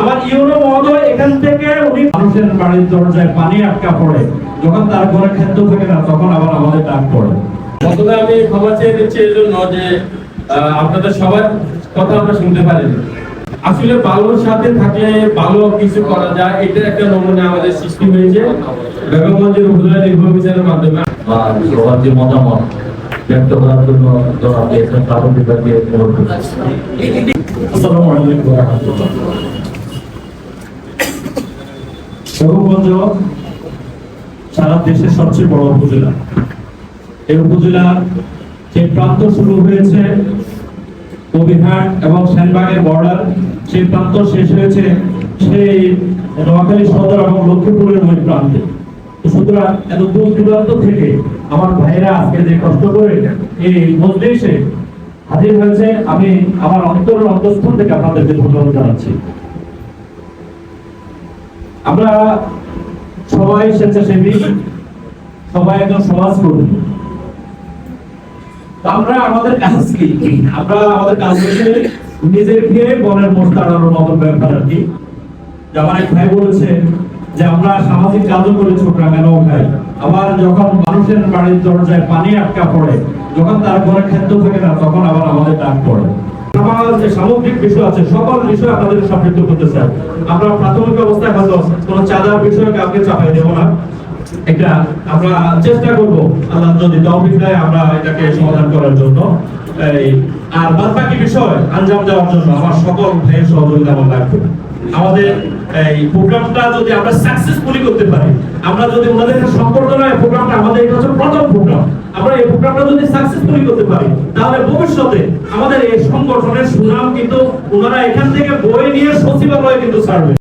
আমার ইউনো মহোদয় এখান থেকে উনি মানুষের বাড়ির দরজায় পানি আটকা পড়ে। যখন তার ঘরে খাদ্য থাকে না তখন আবার আমাদের ডাক পড়ে। প্রথমে আমি ক্ষমা চেয়ে নিচ্ছি এই জন্য যে আপনাদের সবার কথা আমরা শুনতে পারিনি। আসলে ভালোর সাথে থাকলে ভালো কিছু করা যায় এটা একটা নমুনা আমাদের সৃষ্টি হয়েছে। বেগমগঞ্জের উপজেলা নির্বাহী বিচারের মাধ্যমে। আর সবার যে মতামত ব্যক্ত করার জন্য জনাব দিয়েছেন তারও বিভাগে অনুরোধ করছি। আসসালামু আলাইকুম। ওয়া রাহমাতুল্লাহ বেগমগঞ্জ সারা দেশের সবচেয়ে বড় উপজেলা। এই উপজেলার যে প্রান্ত শুরু হয়েছে কবিরহাট এবং সেনবাগের বর্ডার, সেই প্রান্ত শেষ হয়েছে সেই নোয়াখালী সদর এবং লক্ষ্মীপুরের ওই প্রান্তে। সুতরাং এত দূর দূরান্ত থেকে আমার ভাইরা আজকে যে কষ্ট করে এই মজলিসে হাজির হয়েছে, আমি আমার অন্তরের অন্তঃস্থল থেকে আপনাদেরকে ধন্যবাদ জানাচ্ছি। আমরা সবাই স্বেচ্ছাসেবী, সবাই একজন সমাজকর্মী। তো আমরা আমাদের কাজ কি? আমরা আমাদের কাজ হচ্ছে নিজেকে বনের মোট তাড়ানোর মতো ব্যাপার আর কি। আমার এক ভাই বলেছে যে, আমরা সামাজিক কাজও করে ছোটরা কেন খাই আবার যখন মানুষের বাড়ির দরজায় পানি আটকা পড়ে, যখন তার ঘরে খাদ্য থাকে না, তখন আবার আমাদের ডাক পড়ে। যে সামগ্রিক বিষয় আছে, সকল বিষয় আপনাদের চাই। আমরা প্রাথমিক অবস্থায় হয়তো কোনো চাঁদার চাপাই না। এটা আমরা চেষ্টা করব, আল্লাহ যদি দেয় আমরা এটাকে সমাধান করার জন্য। এই, আর বাদ বাকি বিষয়, আঞ্জাম দেওয়ার জন্য আমার সকল ভাইয়ের সহযোগিতা আমার লাগবে। আমাদের এই প্রোগ্রামটা যদি আমরা সাকসেসফুলি করতে পারি, আমরা যদি ওনাদের প্রোগ্রামটা আমাদের এটা হচ্ছে প্রথম প্রোগ্রাম। আমরা এই প্রোগ্রামটা যদি সাকসেসফুলি করতে পারি, তাহলে ভবিষ্যতে আমাদের এই সংগঠনের সুনাম কিন্তু ওনারা এখান থেকে বই নিয়ে সচিবালয়ে কিন্তু ছাড়বে।